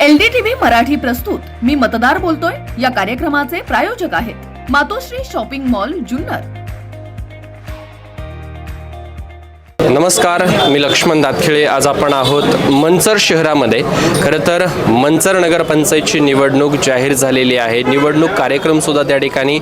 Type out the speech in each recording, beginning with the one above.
LDTV Marathi प्रस्तुत. मी मतदार बोलतोय. या कार्यक्रमाचे प्रायोजक आहेत मातोश्री शॉपिंग मॉल जुन्नर नमस्कार मी लक्ष्मण दातखिळे. आज आपण आहोत मंचर शहरामध्ये. खरं तर मंचर नगरपंचायतची निवडणूक जाहीर झालेली आहे. निवडणूक कार्यक्रमसुद्धा त्या ठिकाणी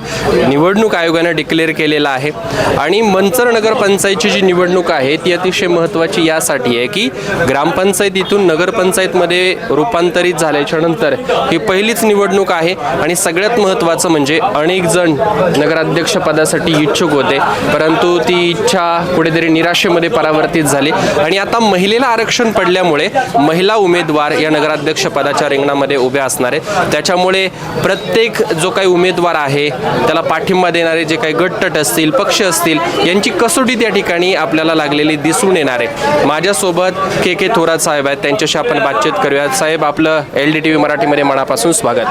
निवडणूक आयोगानं डिक्लेअर केलेला आहे. आणि मंचर नगरपंचायतची जी निवडणूक आहे ती अतिशय महत्त्वाची यासाठी आहे की ग्रामपंचायतीतून नगरपंचायतमध्ये रूपांतरित झाल्याच्यानंतर ही पहिलीच निवडणूक आहे. आणि सगळ्यात महत्त्वाचं म्हणजे अनेक जण नगराध्यक्षपदासाठी इच्छुक होते. परंतु ती इच्छा कुठेतरी निराशेमध्ये परावर्तित झाली. आणि आता महिलेला आरक्षण पडल्यामुळे महिला उमेदवार या नगराध्यक्ष पदाच्या रिंगणामध्ये उभ्या असणार आहेत. त्याच्यामुळे प्रत्येक जो काही उमेदवार आहे त्याला पाठिंबा देणारे जे काही गटतट असतील पक्ष असतील यांची कसोटी त्या ठिकाणी आपल्याला लागलेली दिसून येणार आहे. माझ्यासोबत के के थोरात साहेब आहेत. त्यांच्याशी आपण बातचीत करूयात. साहेब आपलं एल डी टी व्ही मराठीमध्ये मनापासून स्वागत.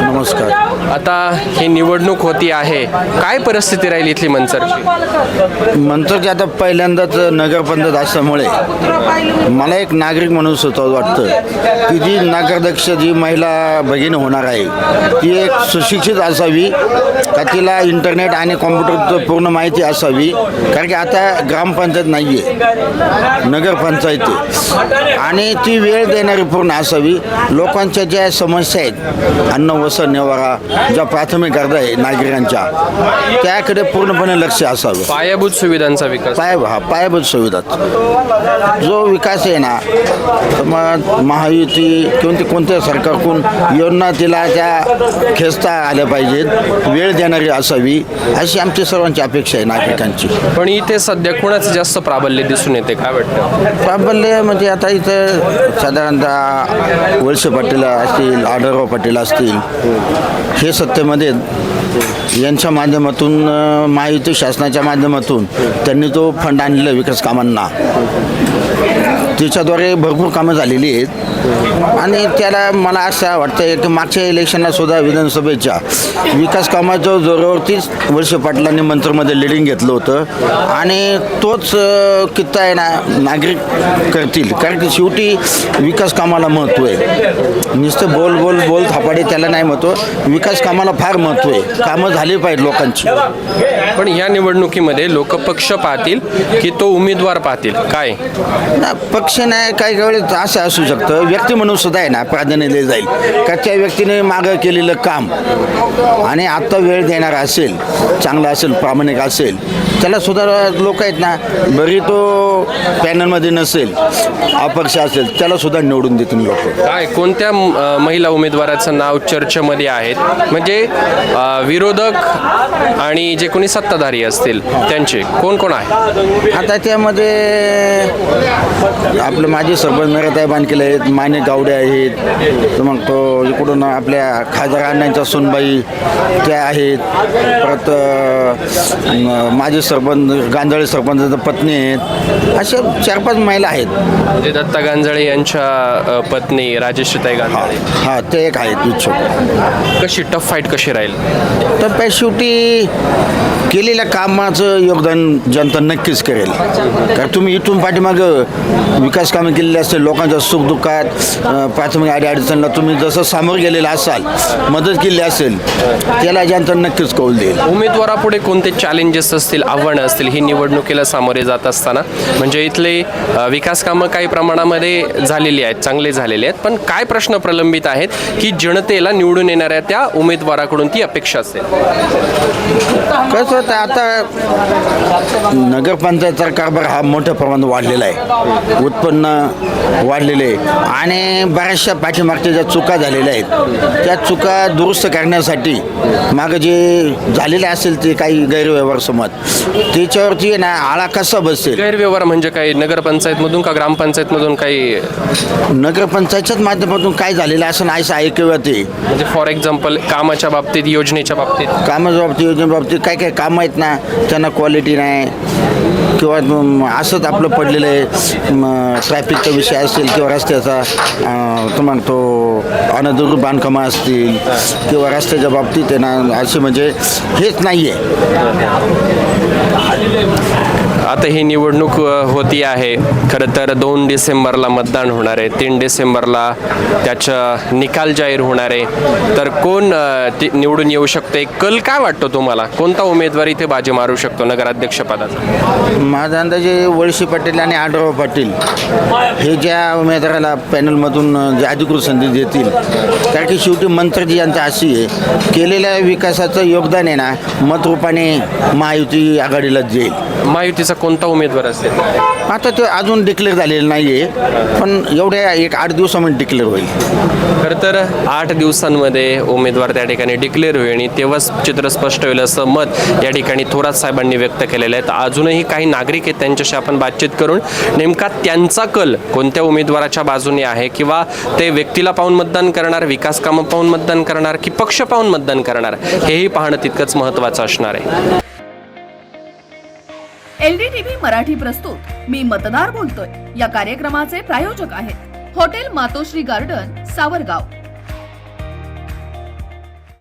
नमस्कार. आता ही निवडणूक होती आहे. काय परिस्थिती राहील इथली म्हणतो की आता पहिल्यांदाच नगरपंचायत असल्यामुळे मला एक नागरिक म्हणून सुचवत वाटतं की जी नगराध्यक्ष जी महिला भगिनी होणार आहे ती एक सुशिक्षित असावी का तिला इंटरनेट आणि कॉम्प्युटरचं पूर्ण माहिती असावी कारण की आता ग्रामपंचायत नाही आहे. नगरपंचायत आणि ती वेळ देणारी पूर्ण असावी. लोकांच्या ज्या समस्या आहेत अन्न वसन निवारा ज्या प्राथमिक गरजा आहे नागरिकांच्या त्याकडे पूर्णपणे लक्ष असावं. पायाभूत सुविधांचा विकास. पाय हा पायाभूत सुविधा जो विकास आहे ना तर मग महायुती किंवा ते कोणत्या सरकारकडून योजना तिला त्या खेचता आल्या पाहिजेत वेळ देणारी असावी अशी आमची सर्वांची अपेक्षा आहे नागरिकांची पण इथे सध्या कोणाचं जास्त प्राबल्य दिसून येते काय वाटतं प्राबल्य म्हणजे आता इथं साधारणतः वळसे पाटील असतील आढळराव पाटील असतील हे सत्तेमध्ये. यांच्या माध्यमातून महायुती शासनाच्या माध्यमातून त्यांनी तो फंड आणलेला विकास कामांना. त्याच्याद्वारे भरपूर कामं झालेली आहेत. आणि त्याला मला असं वाटतं की मागच्या इलेक्शनला सुद्धा विधानसभेच्या विकास कामाच्या जोरावरतीच वर्ष पाटलांनी मंत्रमध्ये लिडिंग घेतलं होतं. आणि तोच कित्ता आहे ना नागरिक करतील. कारण की शेवटी विकास कामाला महत्त्व आहे. नुसतं बोल बोल बोल थापाडे त्याला नाही महत्त्व. विकास कामाला फार महत्त्व आहे. कामं झाली पाहिजे लोकांची. पण या निवडणुकीमध्ये लोक पक्ष पाहतील की तो उमेदवार पाहतील? काय? ना पक्ष नाही काही वेळेस असं असू शकतं. व्यक्ती म्हणून सुद्धा आहे ना प्राधान्य दिले जाईल. का त्या व्यक्तीने मागं केलेलं काम आणि आत्ता वेळ देणारा असेल चांगला असेल प्रामाणिक असेल त्याला सुद्धा लोक आहेत ना बरी तो पॅनलमध्ये नसेल अपक्ष असेल त्याला सुद्धा निवडून देतील लोक. काय कोणत्या महिला उमेदवाराचं नाव चर्चेमध्ये आहेत? म्हणजे विरोधक आणि जे कोणी सत्ताधारी असतील त्यांचे कोण कोण आहे? आता त्यामध्ये आपलं माझे सरपंच मेराताई बांधकेले आहेत माने गावडे आहेत. तर मग तो इकडून आपल्या खासदार अण्णांच्या सुनबाई त्या आहेत. परत अं, माझे सरपंच गांजाळे सरपंचाच्या पत्नी आहेत. अशा चार पाच महिला आहेत. म्हणजे दत्ता गांजाळे यांच्या अ, पत्नी राजेश्रीताई गांजाळे. हां ते एक आहेत इच्छुक. कशी टफ फाईट कशी राहील? तर त्या शेवटी केलेल्या कामाचं योगदान जनता नक्कीच करेल. कारण तुम्ही इथून पाठीमागं विकास कामं केलेली असतील लोकांच्या सुखदुःखात प्राथमिक अडी अडचणला तुम्ही जसं सामोरं गेलेला असाल मदत केली असेल त्याला जनता नक्कीच कौल देईल. उमेदवारापुढे कोणते चॅलेंजेस असतील आव्हानं असतील ही निवडणुकीला सामोरे जात असताना? म्हणजे इथले विकास कामं काही प्रमाणामध्ये झालेली आहेत चांगले झालेले आहेत पण काय प्रश्न प्रलंबित आहेत की जनतेला निवडून येणाऱ्या त्या उमेदवाराकडून ती अपेक्षा असेल? कसं होतं आता नगरपंचायतचा कारभार हा मोठ्या प्रमाणात वाढलेला आहे. उत्पन्न वाढलेले आहे. आणि बऱ्याचशा पाठीमागच्या ज्या चुका झालेल्या आहेत त्या चुका दुरुस्त करण्यासाठी मागं जे झालेले असेल ते काही गैरव्यवहार समज त्याच्यावरती आहे ना आळा कसा बसेल? गैरव्यवहार म्हणजे काही नगरपंचायतमधून का ग्रामपंचायतमधून काही? नगरपंचायतच्याच माध्यमातून काय झालेलं असं नाही असं ऐकूया ते म्हणजे फॉर एक्झाम्पल कामाच्या बाबतीत योजनेच्या बाबतीत? कामाच्या बाबतीत योजने बाबतीत काय काय कामं आहेत ना त्यांना क्वालिटी नाही. किंवा असंच आपलं पडलेलं आहे ट्रॅफिकचा विषय असेल किंवा रस्त्याचा तो म्हणतो अनधिकृत बांधकामं असतील किंवा रस्त्याच्या बाबतीत आहे ना असे म्हणजे हेच नाही आहे आता ही निवडणूक होती आहे. खरं तर दोन डिसेंबरला मतदान होणार आहे. तीन डिसेंबरला त्याचा निकाल जाहीर होणार आहे. तर कोण निवडून येऊ शकते? कल काय वाटतो तुम्हाला? कोणता उमेदवार इथे बाजी मारू शकतो नगराध्यक्षपदाचा माझा अंदाजे वळशी पाटील आणि आढळराव पाटील हे ज्या उमेदवाराला पॅनलमधून जे अधिकृत संधी देतील कारण की शेवटी मंत्रजी यांचं अशी आहे केलेल्या विकासाचं योगदान आहे ना मतरूपाने महायुती आघाडीलाच जाईल महायुतीचा कोणता उमेदवार असेल? आता ते अजून डिक्लेअर झालेलं नाही आहे पण एवढ्या एक आठ दिवसामध्ये डिक्लेअर होईल. खरं तर आठ दिवसांमध्ये उमेदवार त्या ठिकाणी डिक्लेअर होईल आणि तेव्हाच चित्र स्पष्ट होईल असं मत या ठिकाणी थोरात साहेबांनी व्यक्त केलेलं आहे. तर अजूनही काही नागरिक आहेत त्यांच्याशी आपण बातचीत करून नेमका त्यांचा कल कोणत्या उमेदवाराच्या बाजूने आहे किंवा ते व्यक्तीला पाहून मतदान करणार विकास कामं पाहून मतदान करणार की पक्ष पाहून मतदान करणार हेही पाहणं तितकंच महत्त्वाचं असणार आहे. एलडीटीव्ही मराठी प्रस्तुत. मी मतदार बोलतोय. या कार्यक्रमाचे प्रायोजक आहेत. Hotel Matoshri garden Savargaon.